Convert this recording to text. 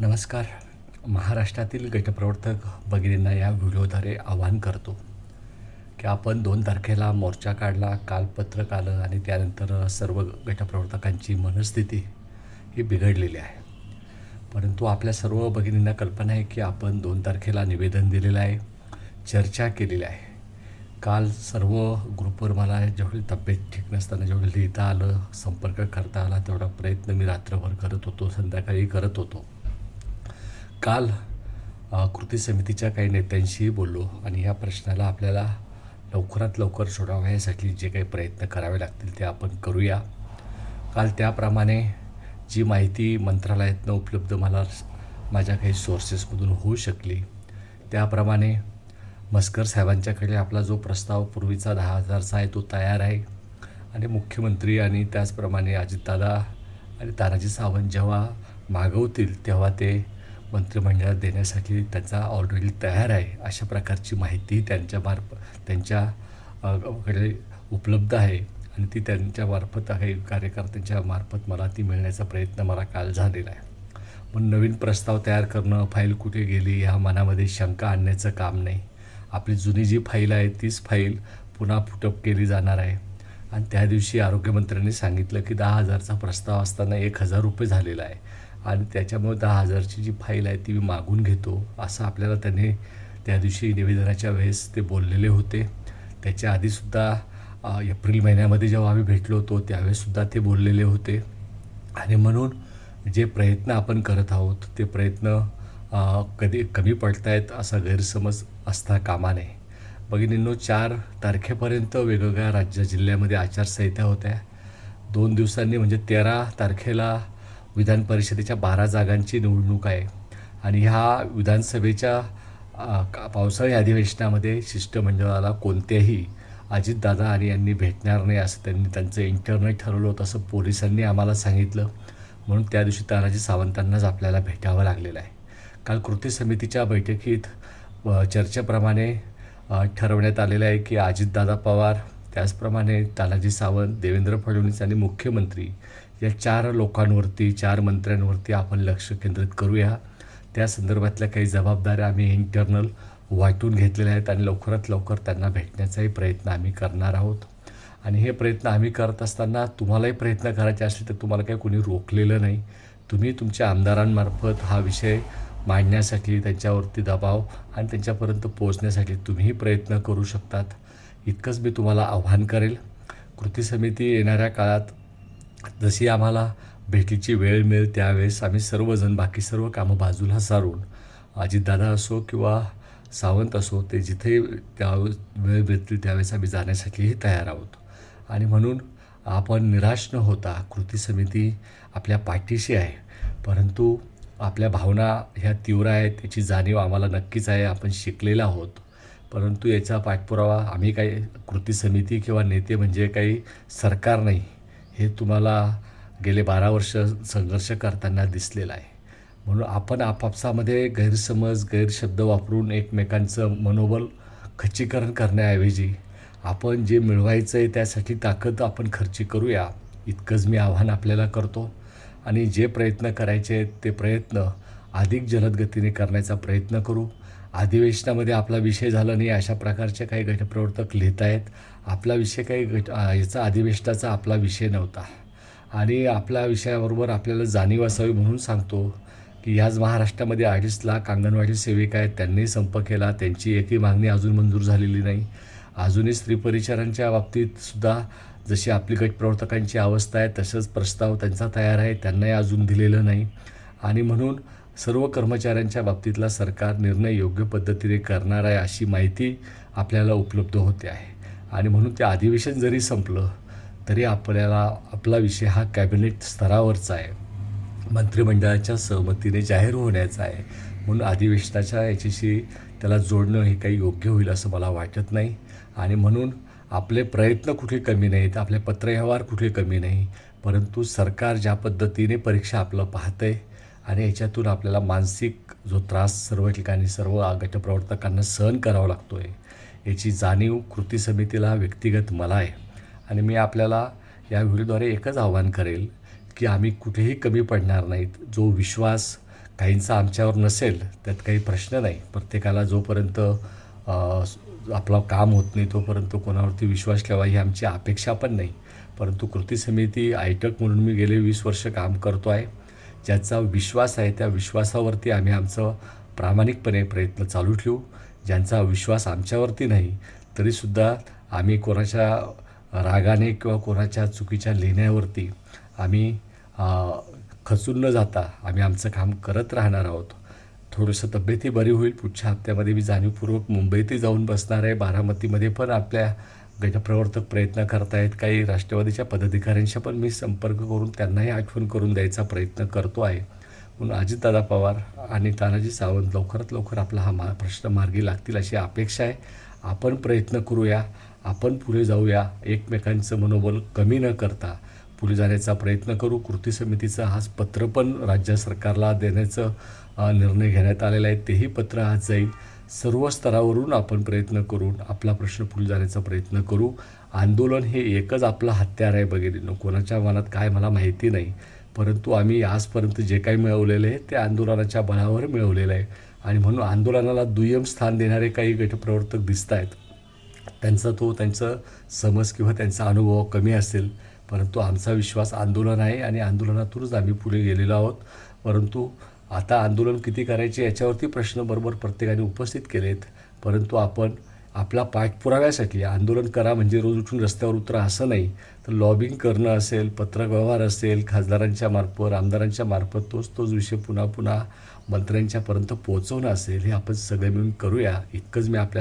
नमस्कार. महाराष्ट्रातील गटप्रवर्तक भगिनींना या व्हिडिओद्वारे आवाहन करतो की आपण दोन तारखेला मोर्चा काढला काल पत्रक आलं आणि त्यानंतर सर्व गटप्रवर्तकांची मनस्थिती ही बिघडलेली आहे. परंतु आपल्या सर्व भगिनींना कल्पना आहे की आपण दोन तारखेला निवेदन दिलेलं आहे चर्चा केलेली आहे. काल सर्व ग्रुपवर मला जेवढी तब्येत ठीक नसताना जेवढं लिहिता आलं संपर्क करता आला तेवढा प्रयत्न मी रात्रभर करत होतो संध्याकाळी करत होतो. काल कृती समितीच्या काही नेत्यांशीही बोललो आणि ह्या प्रश्नाला आपल्याला लवकरात लवकर सोडावा यासाठी जे काही प्रयत्न करावे लागतील ते आपण करूया. काल त्याप्रमाणे जी माहिती मंत्रालयातनं उपलब्ध मला माझ्या काही सोर्सेसमधून होऊ शकली त्याप्रमाणे मस्कर साहेबांच्याकडे आपला जो प्रस्ताव पूर्वीचा दहा हजारचा आहे तो तयार आहे. आणि मुख्यमंत्री आणि त्याचप्रमाणे अजितदादा आणि तानाजी सावंत जेव्हा मागवतील तेव्हा ते मंत्रिमंडळात देण्यासाठी त्यांचा ऑलरेडी तयार आहे अशा प्रकारची माहिती त्यांच्या मार्फ त्यांच्याकडे उपलब्ध आहे आणि ती त्यांच्यामार्फत आहे. कार्यकर्त्यांच्या मार्फत मला ती मिळण्याचा प्रयत्न मला काल झालेला आहे. पण नवीन प्रस्ताव तयार करणं फाईल कुठे गेली ह्या मनामध्ये शंका आणण्याचं काम नाही. आपली जुनी जी फाईल आहे तीच फाईल पुन्हा फुटअप केली जाणार आहे. आणि त्या दिवशी आरोग्यमंत्र्यांनी सांगितलं की दहा हजारचा प्रस्ताव असताना एक हजार रुपये झालेला आहे. आणि त्याच्यामुळे दहा हजारची जी फाईल आहे ती मी मागून घेतो असं आपल्याला त्याने त्या दिवशी निवेदनाच्या वेळेस ते बोललेले होते. त्याच्या आधीसुद्धा एप्रिल महिन्यामध्ये जेव्हा आम्ही भेटलो होतो त्यावेळेससुद्धा ते बोललेले होते. आणि म्हणून जे प्रयत्न आपण करत आहोत ते प्रयत्न कधी कमी पडतायत असा गैरसमज असता कामा नये. भगिनींनो चार तारखेपर्यंत वेगवेगळ्या राज्य जिल्ह्यामध्ये आचारसंहिता होत्या. दोन दिवसांनी म्हणजे तेरा तारखेला विधान परिषदेच्या बारा जागांची निवडणूक आहे. आणि ह्या विधानसभेच्या का- पावसाळी अधिवेशनामध्ये शिष्टमंडळाला कोणत्याही अजितदादा आणि यांनी भेटणार नाही असं त्यांनी त्यांचं इंटरनेट ठरवलं होतं असं पोलिसांनी आम्हाला सांगितलं. म्हणून त्या दिवशी तानाजी सावंतांनाच आपल्याला भेटावं लागलेलं आहे. काल कृती समितीच्या बैठकीत चर्चेप्रमाणे ठरवण्यात आलेलं आहे की अजितदादा पवार त्याचप्रमाणे तानाजी सावंत देवेंद्र फडणवीस आणि मुख्यमंत्री या चार लोकांवरती चार मंत्र्यांवरती आपण लक्ष केंद्रित करूया. त्या संदर्भातल्या काही जबाबदाऱ्या आम्ही इंटरनल वाटून घेतलेल्या आहेत आणि लवकरात लवकर त्यांना भेटण्याचाही प्रयत्न आम्ही करणार आहोत. आणि हे प्रयत्न आम्ही करत असताना तुम्हालाही प्रयत्न करायचे असले तर तुम्हाला काही कोणी रोखलेलं नाही. तुम्ही तुमच्या आमदारांमार्फत हा विषय मांडण्यासाठी त्यांच्यावरती दबाव आणि त्यांच्यापर्यंत पोहोचण्यासाठी तुम्हीही प्रयत्न करू शकतात. इतकंच मी तुम्हाला आव्हान करेल. कृती समिती येणाऱ्या काळात जशी आम्हाला भेटीची वेळ मिळेल त्यावेळेस आम्ही सर्वजण बाकी सर्व कामं बाजूला सारून अजितदादा असो किंवा सावंत असो ते जिथे त्या वेळ भेटतील त्यावेळेस आम्ही जाण्यासाठीही तयार आहोत. आणि म्हणून आपण निराश न होता कृती समिती आपल्या पाठीशी आहे. परंतु आपल्या भावना ह्या तीव्र आहेत त्याची जाणीव आम्हाला नक्कीच आहे आपण शिकलेलो आहोत. परंतु याचा पाठपुरावा आम्ही काही कृती समिती किंवा नेते म्हणजे काही सरकार नाही. हे तुम्हाला गेले बारा वर्ष संघर्ष करताना दिसलेलं आहे. म्हणून आपण आपापसामध्ये गैरसमज गैरशब्द वापरून एकमेकांचं मनोबल खच्चीकरण करण्याऐवजी आपण जे मिळवायचं आहे त्यासाठी ताकद आपण खर्ची करूया इतकंच मी आव्हान आपल्याला करतो. आणि जे प्रयत्न करायचे आहेत ते प्रयत्न अधिक जलदगतीने करण्याचा प्रयत्न करू. अधिवेशनामध्ये आपला विषय झाला नाही अशा प्रकारचे काही गटप्रवर्तक लिहित आहेत. आपला विषय काही गट याचा अधिवेशनाचा आपला विषय नव्हता. आणि आपल्या विषयाबरोबर आपल्याला जाणीव असावी म्हणून सांगतो की ह्याच महाराष्ट्रामध्ये अडीच लाख अंगणवाडी सेविका आहेत. त्यांनी संप केला. त्यांची एकही मागणी अजून मंजूर झालेली नाही. अजूनही स्त्री परिचारांच्या बाबतीत सुद्धा जशी आपली गटप्रवर्तकांची अवस्था आहे तसंच प्रस्ताव त्यांचा तयार आहे. त्यांनाही अजून दिलेलं नाही. आणि म्हणून सर्व कर्मचाऱ्यांच्या बाबतीतला सरकार निर्णय योग्य पद्धतीने करणार आहे अशी माहिती आपल्याला उपलब्ध होते आहे. आणि म्हणून ते अधिवेशन जरी संपलं तरी आपल्याला आपला विषय हा कॅबिनेट स्तरावरचा आहे. मंत्रिमंडळाच्या सहमतीने जाहीर होण्याचा आहे. म्हणून अधिवेशनाच्या याच्याशी त्याला जोडणं हे काही योग्य होईल असं मला वाटत नाही. आणि म्हणून आपले प्रयत्न कुठे कमी नाहीत आपले पत्रव्यवहार कुठे कमी नाही परंतु सरकार ज्या पद्धतीने परीक्षा आपलं पाहतं आहे आणि याच्यातून आपल्याला मानसिक जो त्रास सर्व ठिकाणी सर्व गटप्रवर्तकांना सहन करावा लागतो आहे याची जाणीव कृती समितीला व्यक्तिगत मला आहे. आणि मी आपल्याला या व्हिडिओद्वारे एकच आव्हान करेल की आम्ही कुठेही कमी पडणार नाहीत. जो विश्वास काहींचा आमच्यावर नसेल त्यात काही प्रश्न नाही. प्रत्येकाला जोपर्यंत आपला आपलं काम होत नाही तोपर्यंत कोणावरती विश्वास ठेवा ही आमची अपेक्षा पण नाही. परंतु कृती समिती आयटक म्हणून मी गेले वीस वर्ष काम करतो आहे ज्याचा विश्वास आहे त्या विश्वासावरती आम्ही आमचं प्रामाणिकपणे प्रयत्न चालू ठेवू. ज्यांचा विश्वास आमच्यावरती नाही तरीसुद्धा आम्ही कोणाच्या रागाने किंवा कोणाच्या चुकीच्या लेण्यावरती आम्ही खचून न जाता आम्ही आमचं काम करत राहणार आहोत. थोडंसं तब्येतही बरी होईल. पुढच्या हप्त्यामध्ये मी जाणीवपूर्वक मुंबईतही जाऊन बसणार आहे. बारामतीमध्ये पण आपल्या गटप्रवर्तक प्रयत्न करतायत. काही राष्ट्रवादीच्या पदाधिकाऱ्यांशी पण मी संपर्क करून त्यांनाही आठवण करून द्यायचा प्रयत्न करतो आहे. म्हणून अजितदादा पवार आणि तानाजी सावंत लवकरात लवकर आपला हा मा प्रश्न मार्गी लागतील अशी अपेक्षा आहे. आपण प्रयत्न करूया आपण पुढे जाऊया एकमेकांचं मनोबल कमी न करता. पुढे जाण्याचा प्रयत्न करू. कृती समितीचं आज पत्र पण राज्य सरकारला देण्याचं निर्णय घेण्यात आलेला आहे. तेही पत्र आज जाईल. सर्व स्तरावरून आपण प्रयत्न करून आपला प्रश्न पुढे जाण्याचा प्रयत्न करू. आंदोलन हे एकच आपलं हत्यार आहे बघितलं कोणाच्या मनात काय मला माहिती नाही. परंतु आम्ही आजपर्यंत जे काही मिळवलेलं आहे ते आंदोलनाच्या बळावर मिळवलेलं आहे. आणि म्हणून आंदोलनाला दुय्यम स्थान देणारे काही गटप्रवर्तक दिसत आहेत त्यांचा तो त्यांचं समज किंवा त्यांचा अनुभव कमी असेल. परंतु आमचा विश्वास आंदोलन आहे आणि आंदोलनातूनच आम्ही पुढे गेलेलो आहोत. परंतु आता आंदोलन किती करायचे याच्यावरती प्रश्न बरोबर प्रत्येकाने उपस्थित केलेत. परंतु आपण आपला पाठपुराव्यासाठी आंदोलन करा म्हणजे रोज उठून रस्त्यावर उतरा असं नाही. तर लॉबिंग करणं असेल पत्रव्यवहार असेल खासदारांच्या मार्फत आमदारांच्या मार्फत तोच तोच विषय पुन्हा पुन्हा मंत्र्यांच्यापर्यंत पोहोचवणं असेल हे आपण सगळे मिळून करूया. इतकंच मी आपल्या